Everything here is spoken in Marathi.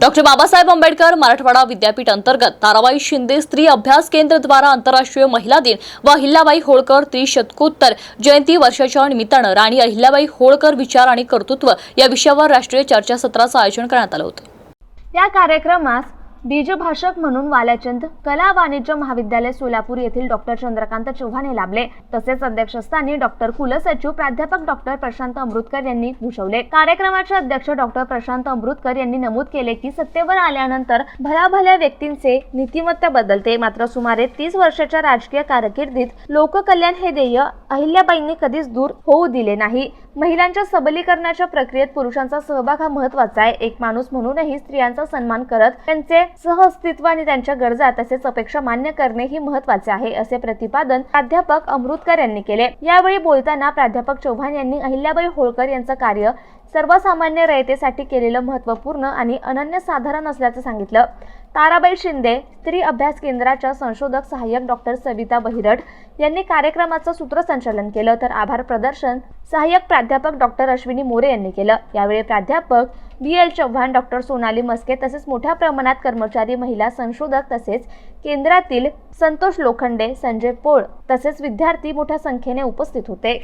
डॉक्टर बाबासाहेब आंबेडकर मराठवाडा विद्यापीठ अंतर्गत ताराबाई शिंदे स्त्री अभ्यास केंद्र द्वारा आंतरराष्ट्रीय महिला दिन व अहिल्याबाई होळकर त्रिशतकोत्तर जयंती वर्षाच्या निमित्तानं राणी अहिल्याबाई होळकर विचार आणि कर्तृत्व या विषयावर राष्ट्रीय चर्चासत्राचं आयोजन करण्यात आलं होतं. या कार्यक्रमास बीजभाषक म्हणून वाल्याचंद कला वाणिज्य महाविद्यालय सोलापूर येथील डॉक्टर चंद्रकांत चव्हाण हे लाभले. तसेच अध्यक्षस्थानी डॉक्टर कुलसचिव प्राध्यापक डॉक्टर प्रशांत अमृतकर यांनी भूषवले. कार्यक्रमाचे अध्यक्ष डॉक्टर प्रशांत अमृतकर यांनी नमूद केले की सत्तेवर आल्यानंतर भल्याभल्या व्यक्तींचे नीतिमत्ता बदलते. मात्र सुमारे तीस वर्षाच्या राजकीय कारकिर्दीत लोककल्याण हे ध्येय अहिल्याबाईंनी कधीच दूर होऊ दिले नाही. महिलांच्या सबलीकरणाच्या प्रक्रियेत पुरुषांचा सहभाग हा महत्त्वाचा आहे. एक माणूस म्हणूनही स्त्रियांचा सन्मान करत त्यांचे सहअस्तित्व आणि त्यांच्या गरजा तसेच अपेक्षा मान्य करणे ही महत्त्वाचे आहे असे प्रतिपादन प्राध्यापक अमृतकर यांनी केले. यावेळी बोलताना प्राध्यापक चव्हाण यांनी अहिल्याबाई होळकर यांचं कार्य सर्वसामान्य रयतेसाठी केलेलं महत्त्वपूर्ण आणि अनन्यसाधारण असल्याचं सांगितलं. ताराबाई शिंदे स्त्री अभ्यास केंद्राच्या संशोधक सहाय्यक डॉक्टर सविता बहिरट यांनी कार्यक्रमाचं सूत्रसंचालन केलं. तर आभार प्रदर्शन सहाय्यक प्राध्यापक डॉक्टर अश्विनी मोरे यांनी केलं. यावेळी प्राध्यापक B L Chavan doctor Sonali Maske तसेच मोठ्या प्रमाणात कर्मचारी महिला संशोधक तसेच केंद्रातील संतोष लोखंडे संजय पोळ तसेच विद्यार्थी मोठ्या संख्येने उपस्थित होते.